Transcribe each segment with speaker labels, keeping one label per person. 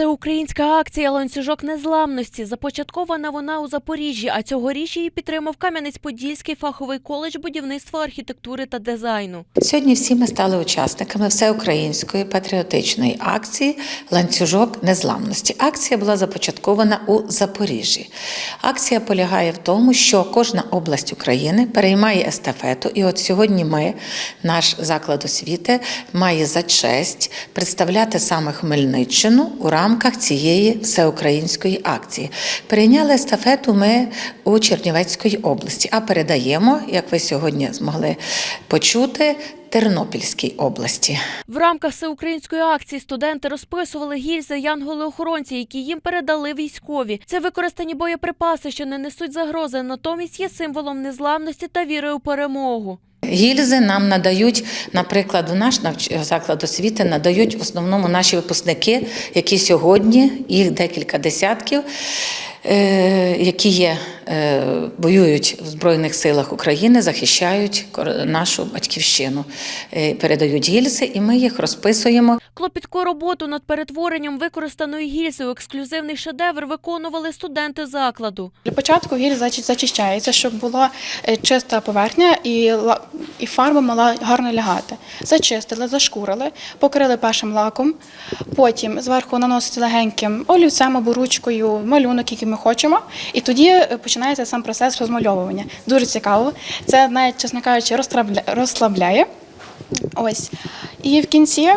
Speaker 1: всеукраїнська акція ланцюжок незламності. Започаткована вона у Запоріжжі, а цьогоріч її підтримав Кам'янець-Подільський фаховий коледж будівництва, архітектури та дизайну.
Speaker 2: Сьогодні всі ми стали учасниками всеукраїнської патріотичної акції Ланцюжок незламності. Акція була започаткована у Запоріжжі. Акція полягає в тому, що кожна область України переймає естафету. І от сьогодні ми, наш заклад освіти, має за честь представляти саме Хмельниччину у рамках цієї всеукраїнської акції. Перейняли естафету ми у Чернівецької області, а передаємо, як ви сьогодні змогли почути, Тернопільській області.
Speaker 1: В рамках всеукраїнської акції студенти розписували гільзи янголи-охоронці, які їм передали військові. Це використані боєприпаси, що не несуть загрози, натомість є символом незламності та віри у перемогу.
Speaker 2: Гільзи нам надають, наприклад, у наш заклад освіти надають в основному наші випускники, які сьогодні, їх декілька десятків, які є, е, воюють в Збройних силах України, захищають нашу батьківщину, Е, передають гільзи, і ми їх розписуємо.
Speaker 1: Клопітку роботу над перетворенням використаної гільзи у ексклюзивний шедевр виконували студенти закладу.
Speaker 3: Для початку гіль зач- зачищається, щоб була е, чиста поверхня і, і фарба мала гарно лягати. Зачистили, зашкурили, покрили першим лаком, потім зверху наноситься легеньким олівцем або ручкою малюнок, який ми хочемо, і тоді е, починається сам процес розмальовування. Дуже цікаво. Це навіть, чесно кажучи, розслабля- розслабляє. Ось. І в кінці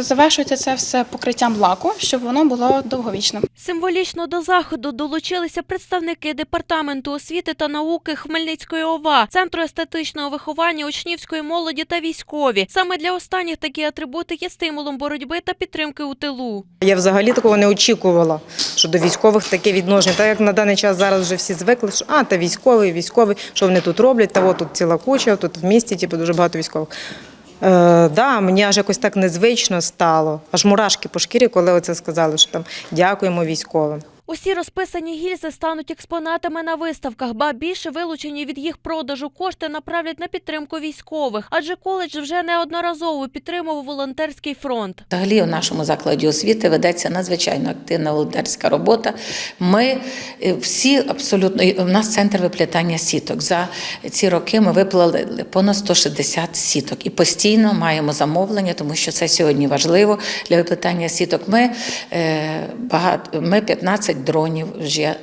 Speaker 3: завершується це все покриттям лаку, щоб воно було довговічним.
Speaker 1: Символічно до заходу долучилися представники департаменту освіти та науки Хмельницької ОВА, центру естетичного виховання учнівської молоді та військові. Саме для останніх такі атрибути є стимулом боротьби та підтримки у тилу.
Speaker 4: Я взагалі такого не очікувала, що до військових таке відношення. Так як на даний час зараз вже всі звикли, що а, та військовий, військовий, що вони тут роблять, та от тут ціла куча, тут в місті типу, дуже багато військових. Е, да, мені аж якось так незвично стало, аж мурашки по шкірі, коли оце сказали, що там дякуємо військовим.
Speaker 1: Усі розписані гільзи стануть експонатами на виставках, ба більше вилучені від їх продажу кошти направлять на підтримку військових, адже коледж вже неодноразово підтримував волонтерський фронт.
Speaker 2: Взагалі у нашому закладі освіти ведеться надзвичайно активна волонтерська робота. Ми е, всі абсолютно у нас центр виплітання сіток. За ці роки ми виплали понад 160 сіток і постійно маємо замовлення, тому що це сьогодні важливо для виплітання сіток. Ми е, багато ми 15 дронів вже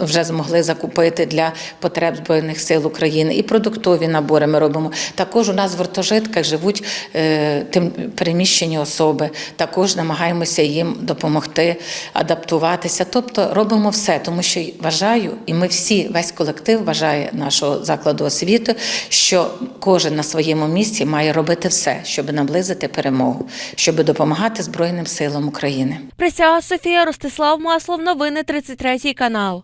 Speaker 2: вже змогли закупити для потреб збройних сил України. І продуктові набори ми робимо. Також у нас в гуртожитках живуть е, тим переміщені особи. Також намагаємося їм допомогти адаптуватися. Тобто робимо все, тому що вважаю, і ми всі, весь колектив вважає нашого закладу освіти, що кожен на своєму місці має робити все, щоб наблизити перемогу, щоб допомагати Збройним силам України.
Speaker 1: Присяга Софія Ростислав Маслов. Новини 33 канал.